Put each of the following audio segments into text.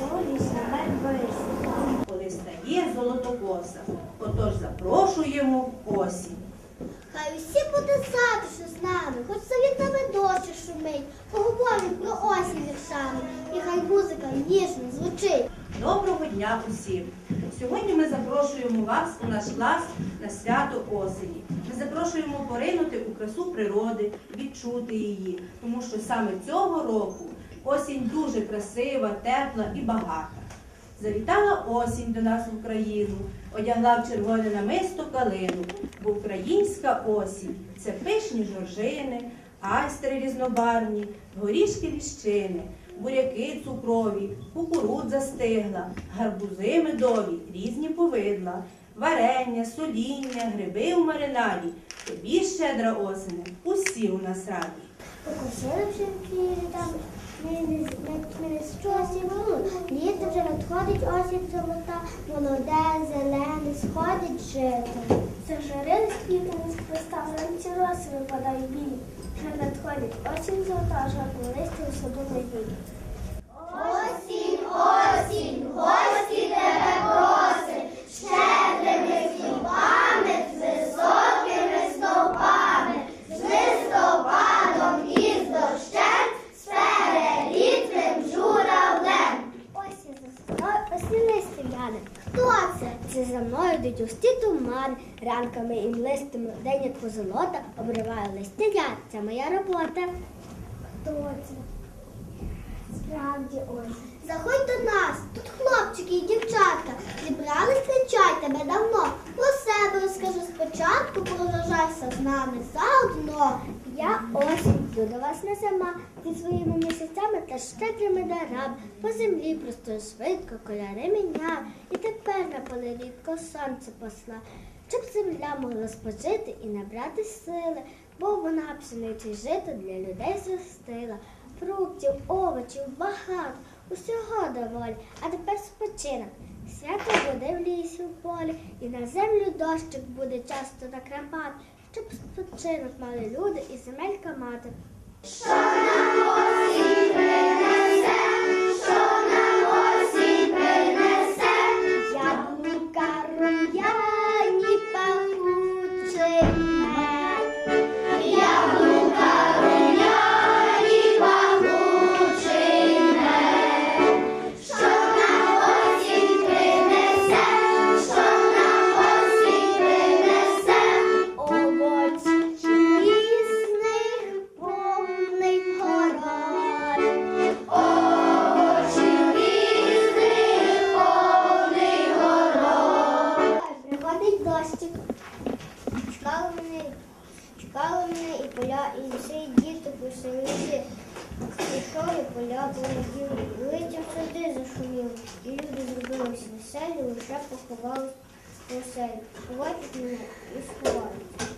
солі, смерть коли стає золотокоса. Отож запрошуємо осінь. Хай усі буде затишно з нами, хоч совітами дощі шумить, поговоримо про осінь віршами, і хай музика ніжно звучить. Доброго дня усім! Сьогодні ми запрошуємо вас у наш клас на свято осені. Ми запрошуємо поринути у красу природи, відчути її, тому що саме цього року осінь дуже красива, тепла і багата. Завітала осінь до нас в Україну, одягла в червоне намисто калину, бо українська осінь це пишні жоржини, айстри різнобарвні, горішки ліщини, буряки цукрові, кукурудза стигла, гарбузи медові, різні повидла, варення, соління, гриби у маринаді. Тобі щедра осени, усі у нас раді. Покосили вже там, Літо вже надходить осінь золота, молоде, зелене, сходить жито. Зажарились квітами з хреста, вранці роси випадають білі. Вже надходить осінь золота, жовтим листя саду майбілі. Осінь, осінь, гості тебе просить, щедрими стовпами, з високими стовпами, з листопадом і з дощем, з перелітним журавлем. Осінь за столою, осінний стріляне. Хто це? Це за мною йдуть густі тумани, ранками і день позолота обриває листя. Це моя робота. Хто це? Справді ось. Заходь до нас, тут хлопчики і дівчатка. Зібрались кричать тебе давно. Про себе розкажу спочатку, порожайся з нами заодно. Я осінь, йду до вас не сама, зі своїми місяцями та щедрими дарами. По землі простою швидко кольори міняв, і тепер на поле рідко сонце посла, щоб земля могла спожити і набрати сили, бо вона пшениці жито для людей зростила. Фруктів, овочів багато, усього доволі, а тепер спочинок. Свято буде в лісі в полі, і на землю дощик буде часто накрапати, щоб спочинок мали люди і земелька мати. Яблука чекали мене і поля, і всі діти посилися. Пішов і поля полетіли, і листям сади зашуміли, і люди зробилися веселі, лише поховались у оселі. Ховайте мене і сховаються.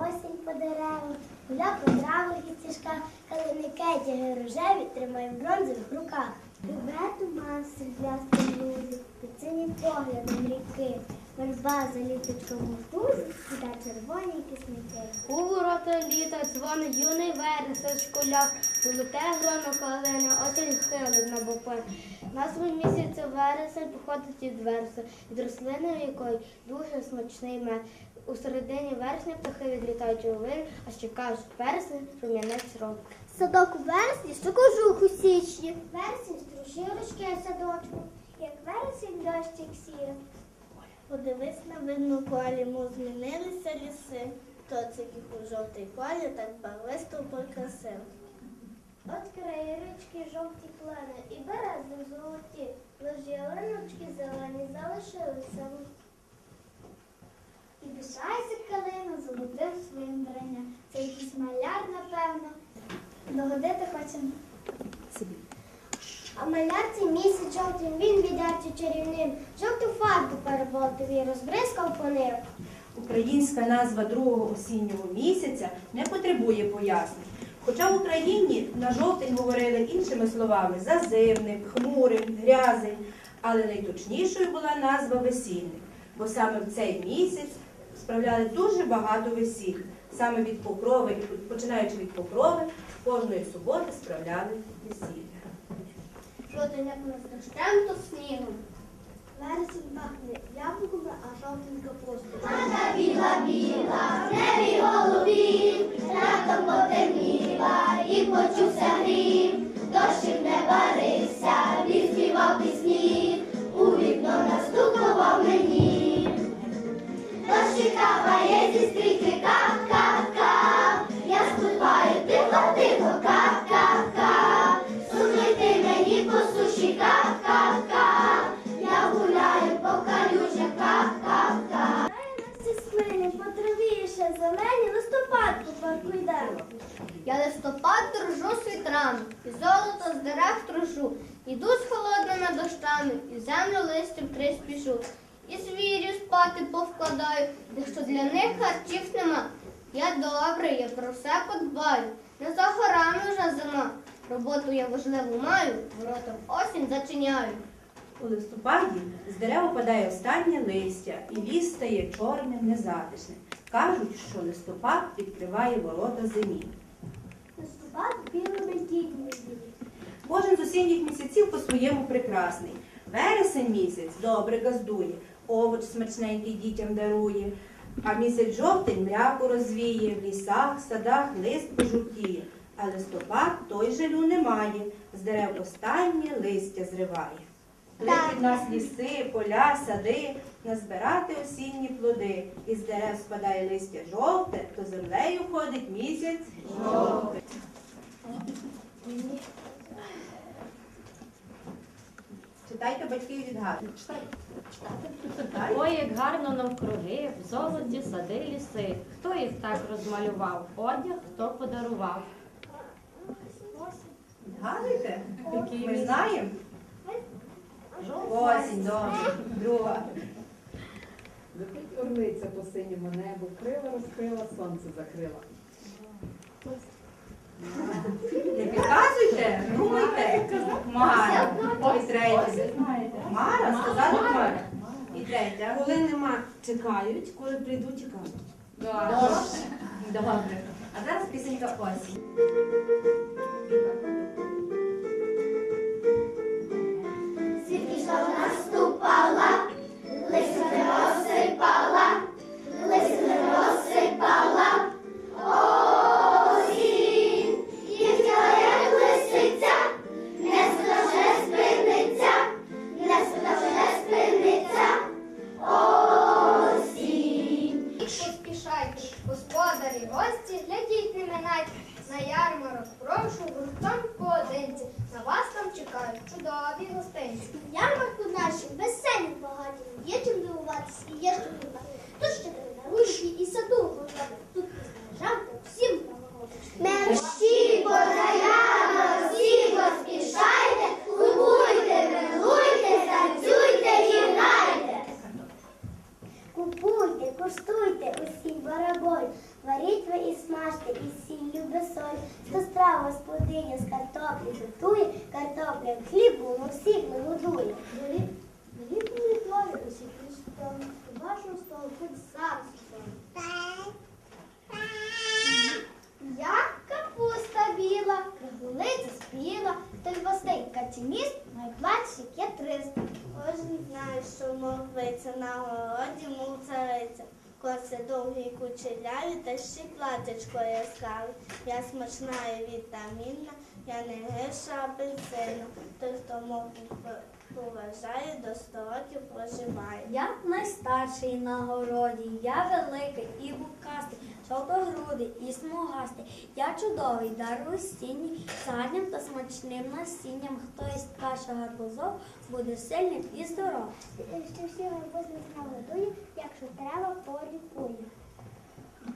осінь по деревам, гуля по травах і ціжка, коли не калиникеті рожеві тримає в бронзових руках. Любе туман сердлястим блузі, під сині поглядом ріки, верба за літочком у тузі, та червоні кисники. У ворота літа дзвонить юний верес в золоте гроно калини, осінь хилить на бопи. Назву місяця вересень походить від верса, від рослини, якої дуже смачний мед. У середині вересня птахи відлітають у вир, а ще кажуть, вересень рум'янець рок. Садок у вересні, що кожух у січні. Вересень струшив ручки садочку, як вересень дощик сіє. Подивись на видну полі, му змінилися ліси. То це їх у жовтий полі так барвисто прикрасив. От краї річки жовті плани і берези золоті, лиш ялиночки зелені залишилися. І пишається калина золотим своїм вбранням. Це якийсь маляр, напевно. Догодити хочемо. А маляр цей місяць жовтим він віддячий чарівним. Жовту фарбу переботив і розбризкав по ним. Українська назва другого осіннього місяця не потребує пояснень. Хоча в Україні на жовтень говорили іншими словами зазивник, хмурим, грязень, але найточнішою була назва весільник, бо саме в цей місяць справляли дуже багато весіль. Саме від покрови, починаючи від покрови, кожної суботи справляли весілля. Не понад дощем, то снігом. Вересень пахне яблуками, а жовтень капустою. Мата біла біла, в небі голубі, раптом потемніла і почувся грім. Дощик не барився, він співав пісні, у вікно настукував мені. Дощик капає зі стріхи, листопад дружу світрами, і золото з дерев трушу, іду з холодними дощами, і землю листям три спішу. І звірів спати повкладаю, якщо для них харчів нема. Я добрий, я про все подбаю. Не за горами вже зима. Роботу я важливу маю, воротом осінь зачиняю. У листопаді з дерев опадає останнє листя, і ліс стає чорним, незатишним. Кажуть, що листопад відкриває ворота зимі. Листопад білими дітьми. Кожен з осінніх місяців по-своєму прекрасний. Вересень місяць добре газдує, овоч смачненький дітям дарує, а місяць жовтень мляку розвіє, в лісах, садах лист пожовтіє. А листопад той жалю немає, з дерев останнє листя зриває. Кличуть нас ліси, поля, сади, назбирати осінні плоди. Із дерев спадає листя жовте, то землею ходить місяць жовтий. Читайте батьків відгадують. Читайте. Ой, як гарно навкруги, в золоті сади ліси. Хто їх так розмалював? Одяг хто подарував? Відгадуєте? Ми знаємо. Осінь, добре. Друга. Летить по синьому небу, крила розкрила, сонце закрила. Не підказуйте, думайте. Мара. І третя. Мара, сказали Мара. І третя. Коли нема, чекають, коли прийдуть, тікають. Добре. А зараз пісенька осінь. Чудові гостинці. Ярмарку наші веселі багаті, є чим дивуватися і є що. Тут ще дарунки і саду гуртами. Тут знижавка всім допомогти. Мерщі позаяно, всі поспішайте, купуйте, милуйте, танцюйте і грайте. Купуйте, куштуйте усі бараболь, варіть ви і смажте, і сіллю без солі, то страва господиня з картоплі, готує, картопля хліб нагодує. Горі не Коси довгі й кучеряві, та ще платячко яскраве. Я смачна і вітамінна, я не гірша апельсина. Той, хто мову поважає, до сто років проживає. Я найстарший на городі, я великий і букастий, жовтогрудий і смугастий. Я чудовий, дарую стінні, садним та смачним насінням. Хто із каша гарбузов буде сильним і здоровим. Що всі гарбузи нагодує, якщо треба, полікує.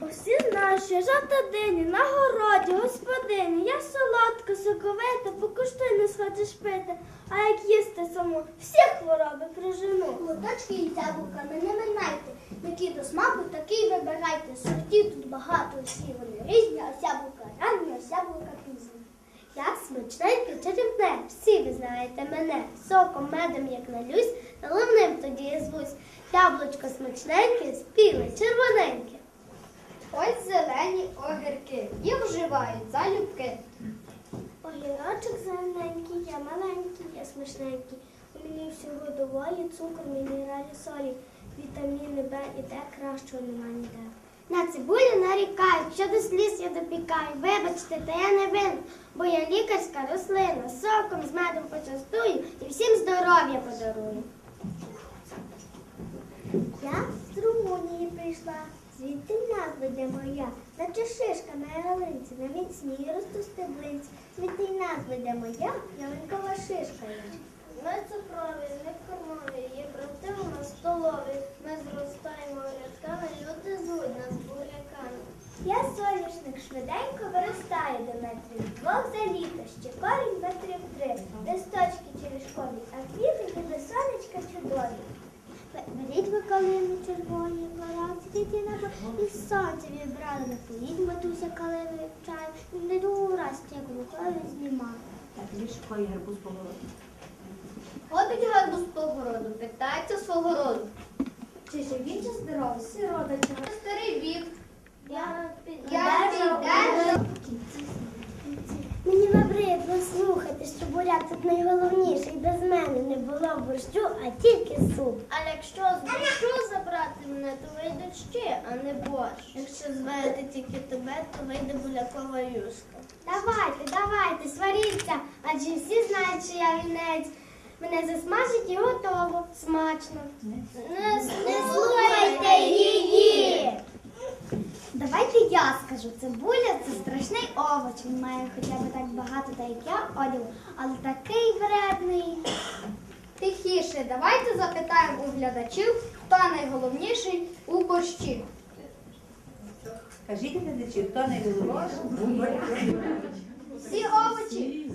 Усі знають, що жовта дині на городі, господині, я солодка, соковита, покуштуй не схочеш пити, а як їсти саму, всі хвороби прожену. Лоточки і яблуками не минайте, які до смаку, такі вибирайте. Сортів тут багато, всі вони різні, а яблука ранні, а яблука пізні. Я смачненька чарівне, всі ви знаєте мене, соком медом як налюсь, головним тоді я. Яблучко смачненьке, спіле, червоненьке. Ось зелені огірки, їх вживають залюбки. Огірочок зелененький, я маленький, я смачненький. У мені всього доволі, цукор, мінералі, солі, вітаміни Б і Д кращого нема ніде. На цибулю нарікають, що до сліз я допікаю. Вибачте, та я не винна, бо я лікарська рослина. Соком з медом почастую і всім здоров'я подарую. Я з Румунії прийшла, звідти назва для моя, наче шишка на ялинці, на міцній росту стеблинці, звідти й назва для моя, ялинкова шишка я. Ми цукрові, не кормові, є брати у нас столові. Ми зростаємо рядками, люди звуть нас буряками. Я соняшник швиденько виростаю до метрів двох за літо, ще корінь метрів три, листочки черешкові, а квіти Калину червоні, діти небо, і сонце вібрали, напоїть матуся калиною чаю, не другу раз стіку Миколаю знімаю. Так, більше кої гарбуз поголовити. Ходить гарбуз по городу, питається свого роду. Чи живі, чи здорові, сироточка. Старий вік, Я я тут найголовніший. Без мене не було борщу, а тільки суп. А якщо з борщу забрати мене, то вийде ще, а не борщ. Якщо зварити тільки тебе, то вийде булякова юшка. Давайте, давайте, сваріться, адже всі знають, що я вінець. Мене засмажить і готово. Смачно. Не, Не слухайте її. Давайте я скажу, цибуля це страшний овоч. Він має хоча б так багато, та як я одягу, але такий вредний. Тихіше, давайте запитаємо у глядачів, хто найголовніший у борщі. Кажіть глядачі, хто найголовніший? Всі овочі.